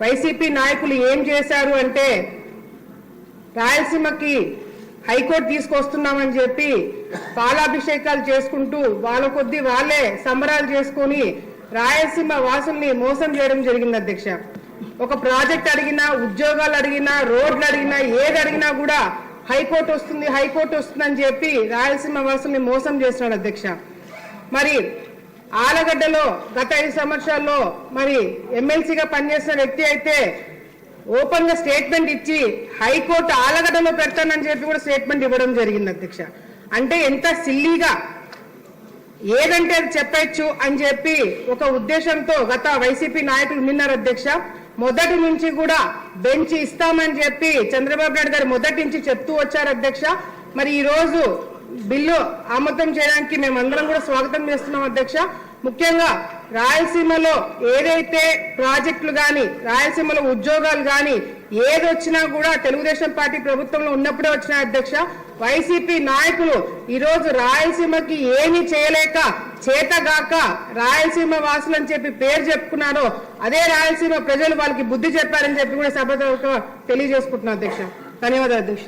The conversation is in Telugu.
వైసీపీ నాయకులు ఏం చేశారు అంటే రాయలసీమకి హైకోర్టు తీసుకొస్తున్నామని చెప్పి పాలాభిషేకాలు చేసుకుంటూ వాళ్ళ కొద్దీ వాళ్ళే సంబరాలు చేసుకొని రాయలసీమ వాసుల్ని మోసం చేయడం జరిగింది అధ్యక్ష. ఒక ప్రాజెక్ట్ అడిగినా ఉద్యోగాలు అడిగినా రోడ్లు అడిగినా ఏది అడిగినా కూడా హైకోర్టు వస్తుంది హైకోర్టు వస్తుందని చెప్పి రాయలసీమ వాసుల్ని మోసం చేస్తున్నాడు అధ్యక్ష. మరి ఆలగడ్డలో గత ఐదు సంవత్సరాల్లో మరి ఎమ్మెల్సీగా పనిచేసిన వ్యక్తి అయితే ఓపెన్గా స్టేట్మెంట్ ఇచ్చి హైకోర్టు ఆలగడ్డలో పెడతానని చెప్పి కూడా స్టేట్మెంట్ ఇవ్వడం జరిగింది అధ్యక్ష. అంటే ఎంత సిల్లీగా ఏదంటే అది చెప్పచ్చు అని చెప్పి ఒక ఉద్దేశంతో గత వైసీపీ నాయకులు నిన్నారు అధ్యక్ష. మొదటి నుంచి కూడా బెంచ్ ఇస్తామని చెప్పి చంద్రబాబు నాయుడు గారు మొదటి నుంచి చెప్తూ వచ్చారు అధ్యక్ష. మరి ఈ రోజు బిల్లు ఆమోదం చేయడానికి మేమందరం కూడా స్వాగతం చేస్తున్నాం అధ్యక్ష. ముఖ్యంగా రాయలసీమలో ఏదైతే ప్రాజెక్టులు కానీ రాయలసీమలో ఉద్యోగాలు కానీ ఏది వచ్చినా కూడా తెలుగుదేశం పార్టీ ప్రభుత్వంలో ఉన్నప్పుడే వచ్చిన అధ్యక్ష. వైసీపీ నాయకులు ఈ రోజు రాయలసీమకి ఏమీ చేయలేక చేతగాక రాయలసీమ వాసులు అని చెప్పి పేరు చెప్పుకున్నారో అదే రాయలసీమ ప్రజలు వాళ్ళకి బుద్ధి చెప్పారని చెప్పి కూడా సభ తెలియజేసుకుంటున్నాను అధ్యక్ష. ధన్యవాదాలు అధ్యక్ష.